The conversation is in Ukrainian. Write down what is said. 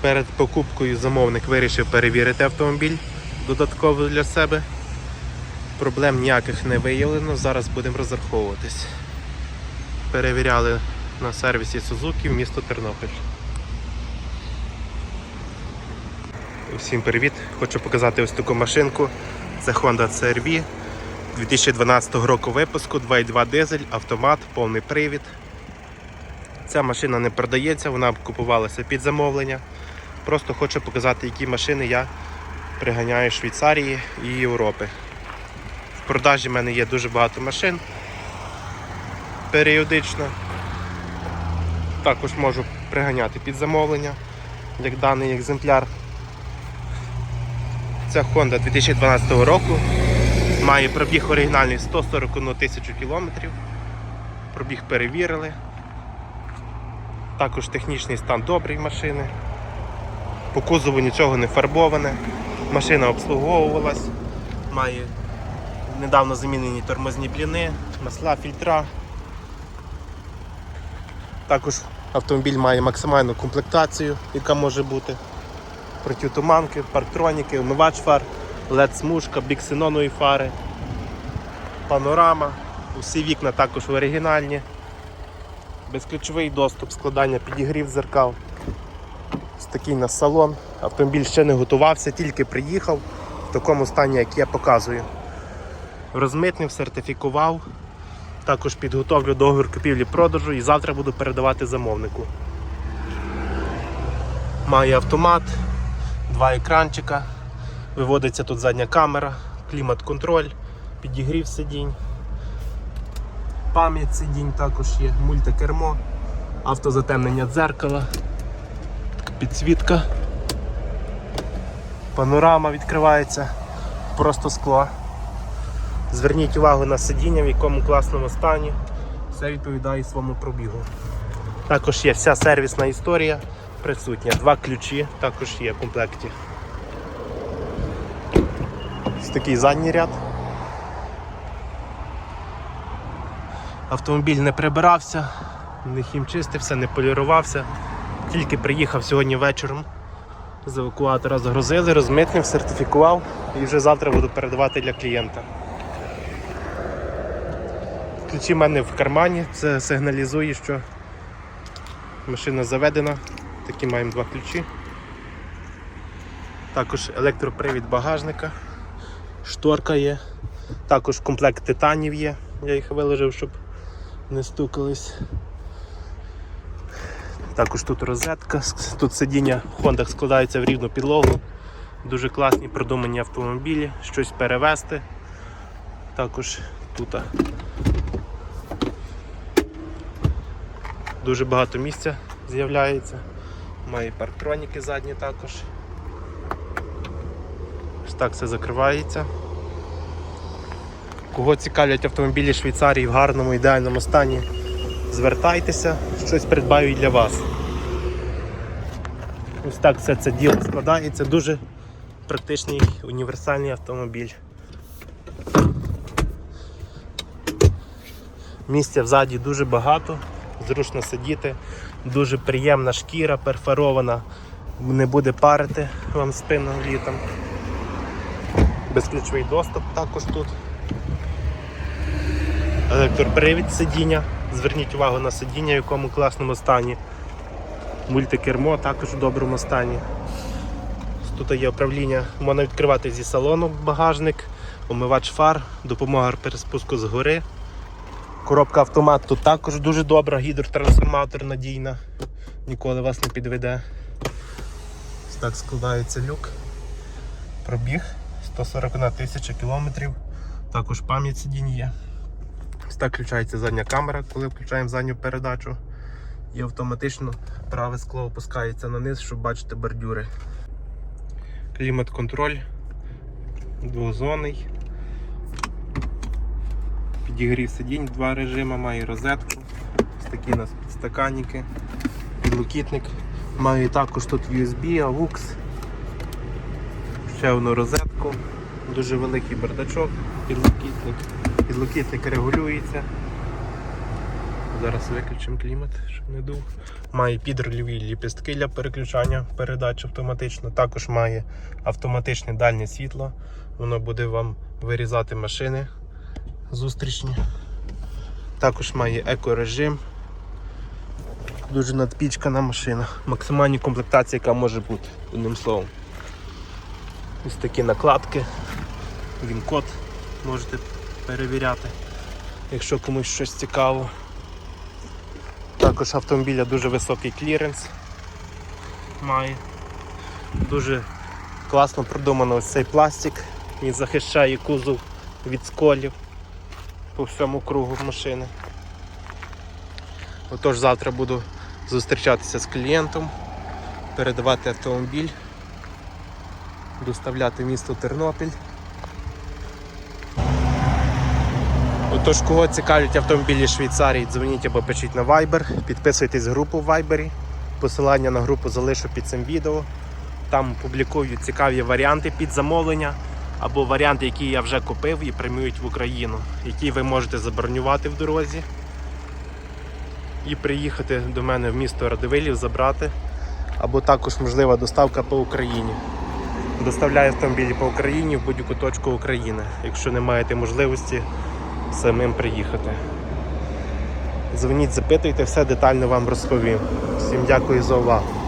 Перед покупкою замовник вирішив перевірити автомобіль додатково для себе. Проблем ніяких не виявлено, зараз будемо розраховуватись. Перевіряли на сервісі Suzuki в місто Тернопіль. Всім привіт! Хочу показати ось таку машинку. Це Honda CR-V 2012 року випуску, 2.2 дизель, автомат, повний привід. Ця машина не продається, вона купувалася під замовлення. Просто хочу показати, які машини я приганяю з Швейцарії і Європи. В продажі в мене є дуже багато машин періодично. Також можу приганяти під замовлення, як даний екземпляр. Ця Honda 2012 року. Має пробіг оригінальний 141 тисячу кілометрів. Пробіг перевірили. Також технічний стан добрий машини. По кузову нічого не фарбоване. Машина обслуговувалась, має недавно замінені тормозні бліни, масла, фільтра. Також автомобіль має максимальну комплектацію, яка може бути. Протитуманки, парктроніки, умивач фар, LED-смужка, біксенонові фари, панорама, усі вікна також оригінальні, безключовий доступ, складання підігрів зеркал. Такий у нас салон. Автомобіль ще не готувався, тільки приїхав в такому стані, як я показую. Розмитнив, сертифікував. Також підготовлю договір купівлі-продажу і завтра буду передавати замовнику. Має автомат, два екранчика, виводиться тут задня камера, клімат-контроль, підігрів сидінь, пам'ять сидінь також є, мультикермо, автозатемнення дзеркала, підсвітка, панорама відкривається, просто скло. Зверніть увагу на сидіння, в якому класному стані. Все відповідає своєму пробігу. Також є вся сервісна історія присутня. Два ключі також є в комплекті. Ось такий задній ряд. Автомобіль не прибирався, не хімчистився, не полірувався. Тільки приїхав сьогодні вечором. З евакуатора загрузили, розмитнив, сертифікував і вже завтра буду передавати для клієнта. Ключі в мене в кармані, це сигналізує, що машина заведена. Такі маємо два ключі. Також електропривід багажника, шторка є, також комплект титанів є, я їх виложив, щоб не стукались. Також тут розетка, тут сидіння в Хондах складається в рівну підлогу. Дуже класні продумані автомобілі, щось перевезти. Також тут Дуже багато місця з'являється. Має парктроніки задні також. Ось так все закривається. Кого цікавлять автомобілі Швейцарії в гарному ідеальному стані, звертайтеся, щось придбаю і для вас. Ось так все це діло складається, дуже практичний універсальний автомобіль. Місця взаді дуже багато, зручно сидіти, дуже приємна шкіра, перфорована, не буде парити вам спину літом. Безключовий доступ також тут. Електропривід сидіння. Зверніть увагу на сидіння, в якому класному стані. Мультикермо також в доброму стані. Тут є управління, можна відкривати зі салону багажник, омивач фар, допомога при спуску з гори. Коробка автомат тут також дуже добра, гідротрансформатор надійна, ніколи вас не підведе. Так складається люк. Пробіг 141 тисяча кілометрів. Також пам'ять сидінь є. Так включається задня камера, коли включаємо задню передачу. І автоматично праве скло опускається на низ, щоб бачити бордюри. Клімат-контроль, двозонний. Підігрів сидінь, два режими, має розетку. Ось такі у нас підстаканники, підлокітник. Має також тут USB, AUX, ще одну розетку, дуже великий бардачок, підлокітник. Підлокітник регулюється. Зараз виключимо клімат, щоб не дув. Має підрульові ліпістки для переключання передач автоматично. Також має автоматичне дальнє світло. Воно буде вам вирізати машини зустрічні. Також має екорежим. Дуже надпічкана машина. Максимальні комплектації, яка може бути, одним словом. Ось такі накладки. Він код можете перевіряти, якщо комусь щось цікаво. Також автомобіля дуже високий кліренс має. Дуже класно продумано ось цей пластик. Він захищає кузов від сколів по всьому кругу машини. Отож, завтра буду зустрічатися з клієнтом, передавати автомобіль, доставляти місто Тернопіль. Отож, кого цікавлять автомобілі Швейцарії, дзвоніть або пишіть на Viber, підписуйтесь в групу в Viber. Посилання на групу залишу під цим відео. Там публікую цікаві варіанти під замовлення або варіанти, які я вже купив і прямують в Україну, які ви можете забронювати в дорозі і приїхати до мене в місто Радивилів, забрати. Або також можлива доставка по Україні. Доставляю автомобілі по Україні в будь-яку точку України, якщо не маєте можливості самим приїхати. Дзвоніть, запитуйте, все детально вам розповім. Всім дякую за увагу.